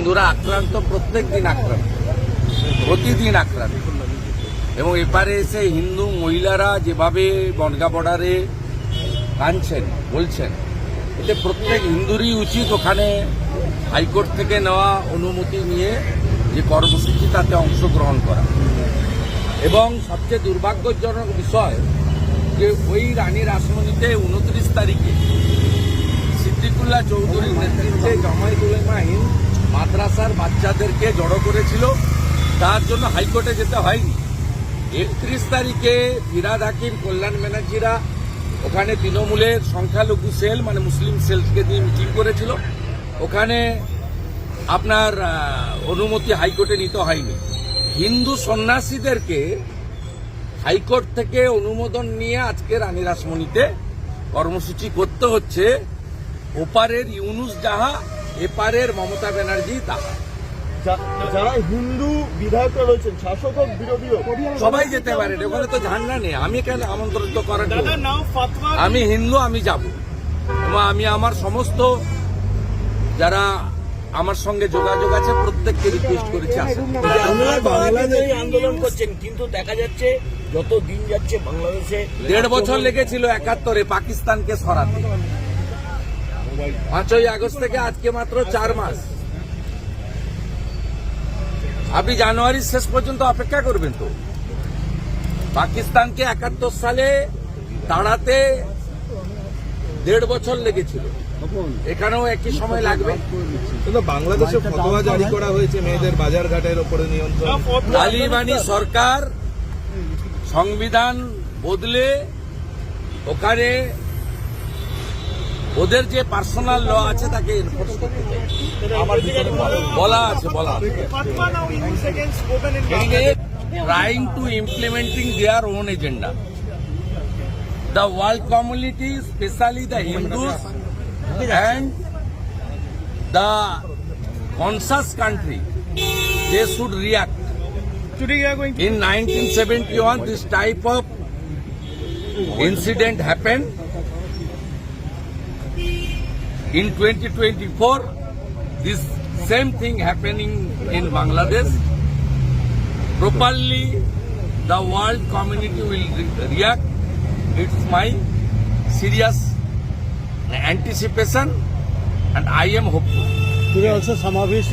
হিন্দুরা আক্রান্ত প্রত্যেক দিন আক্রান্ত, প্রতিদিন আক্রান্ত। এবং এপারে এসে হিন্দু মহিলারা যেভাবে বনগা বর্ডারে কাঁদছেন, বলছেন, এতে প্রত্যেক হিন্দুরই উচিত ওখানে হাইকোর্ট থেকে নেওয়া অনুমতি নিয়ে যে কর্মসূচি তাতে অংশগ্রহণ করা। এবং সবচেয়ে দুর্ভাগ্যজনক বিষয় যে ওই রানীর আসমনিতে উনত্রিশ তারিখে সিদ্দিকুল্লাহ চৌধুরীর নেতৃত্বে জামায়াত উলেমা হিন্দ মাদ্রাসার বাচ্চাদেরকে জড়ো করেছিল, তার জন্য হাইকোর্টে যেতে হয়নি। একত্রিশ তারিখে ফিরাদ হাকিম, কল্যাণ ব্যানার্জিরা ওখানে তৃণমূলের সংখ্যালঘু সেল মানে মুসলিম সেলকে দিয়ে মিটিং করেছিল। ওখানে আপনার অনুমতি হাইকোর্টে নিতে হয়নি। হিন্দু সন্ন্যাসীদেরকে হাইকোর্ট থেকে অনুমোদন নিয়ে আজকে রানী রাসমণিতে কর্মসূচি করতে হচ্ছে। ওপারের ইউনুস যাহা এপারের মমতা ব্যানার্জি তাহা যারা হিন্দু বিধায়করা রয়েছেন শাসক হোক বিরোধী হোক সবাই যেতে পারে ওখানে তো ঝান্ডা নেই। আমি কেন আমন্ত্রিত করার ফাতমা আমি হিন্দু আমি যাব। এবং আমি আমার সমস্ত যারা আমার সঙ্গে যোগাযোগ আছে প্রত্যেককে রিকোয়েস্ট করেছি আসেন আপনারা আন্দোলন করছেন কিন্তু দেখা যাচ্ছে যত দিন যাচ্ছে বাংলাদেশে দেড় বছর লেগেছিল একাত্তরে পাকিস্তানকে সরাতে। পাঁচই আগস্ট থেকে আজকে মাত্র চার মাস। আপনি জানুয়ারির শেষ পর্যন্ত অপেক্ষা করবেন তো। পাকিস্তানকে একাত্তর সালে তাড়াতে দেড় বছর লেগেছিল। এখানেও একই সময় লাগবে। কিন্তু বাংলাদেশে ফতোয়া জারি করা হয়েছে মেয়েদের বাজার ঘাটের উপরে নিয়ন্ত্রণ। তালিবানি সরকার সংবিধান বদলে ওখানে ওদের যে পার্সোনাল ল আছে তাকে বলা আছে বলা আছে। Trying to implementing their own agenda the world community specially the Hindus and the conscious country they should react in nineteen seventy one this type of incident happened In 2024, this same thing happening in Bangladesh. Properly, the world community will re- react. It's my serious anticipation, and I am hopeful. Today also some Samavesh